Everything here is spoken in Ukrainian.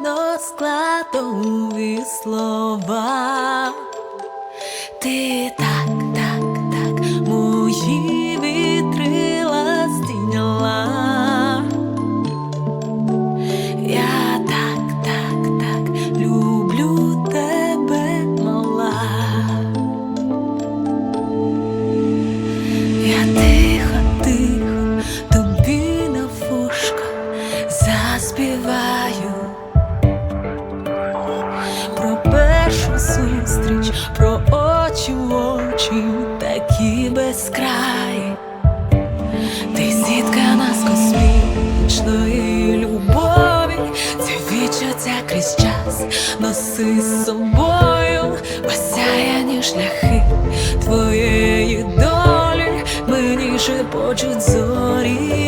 но складові слова. Ти так, так, так, мої вітрила здійняла. Я так, так, так люблю тебе, мала. Я тихо, тихо тобі на вушко заспіваю зустріч, про очі в очі, такі безкраї. Ти зіткана з космічної любові, це відчуття крізь час носи з собою, осяяні шляхи твоєї долі, мені шепочуть зорі.